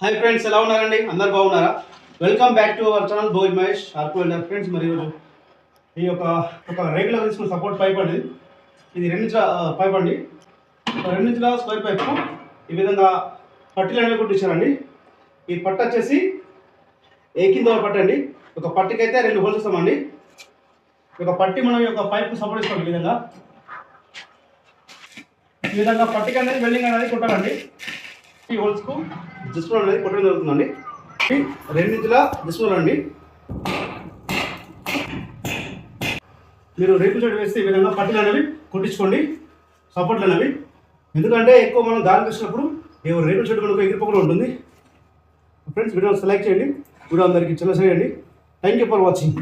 Hi friends ఎలా ఉన్నారండి? అందరు బాగున్నారా? Welcome back to our channel Bhoj Mahesh arc వెళ్ళారు ఫ్రెండ్స్ మరి ఈరోజు ఈ యొక్క ఒక రెగ్యులర్ తీసుకున్న సపోర్ట్ పైప్ అండి. ఇది రెండు పైప్ అండి. ఒక స్క్వేర్ పైప్ ఈ విధంగా పట్టీలు అనేవి కుట్టించారండి. ఈ పట్ట వచ్చేసి ఏ కింద అండి. ఒక పట్టికైతే రెండు హోల్స్ ఇస్తామండి. ఒక పట్టి మనం ఈ యొక్క పైప్ సపోర్ట్ ఇస్తాం ఈ విధంగా. ఈ విధంగా పట్టిక అనేది వెల్డింగ్ అనేది కుట్టాలండి. ఈ హోల్స్కు డిస్ప్లే అనేది కొట్టడం జరుగుతుందండి. ఈ రెండించుల డిస్ప్లే అండి. మీరు రేపు చోటు వేస్తే ఈ విధంగా పట్టీలు అనేవి కుట్టించుకోండి. సపోర్ట్లు అనేవి. ఎందుకంటే ఎక్కువ మనం గాలి వేసినప్పుడు ఏవో రేపు చెట్టు మనకు ఎగిరిపోకుండా ఉంటుంది. ఫ్రెండ్స్ వీడియో సెలెక్ట్ చేయండి. వీడియో అందరికీ చిన్న చేయండి థ్యాంక్ యూ ఫర్ వాచింగ్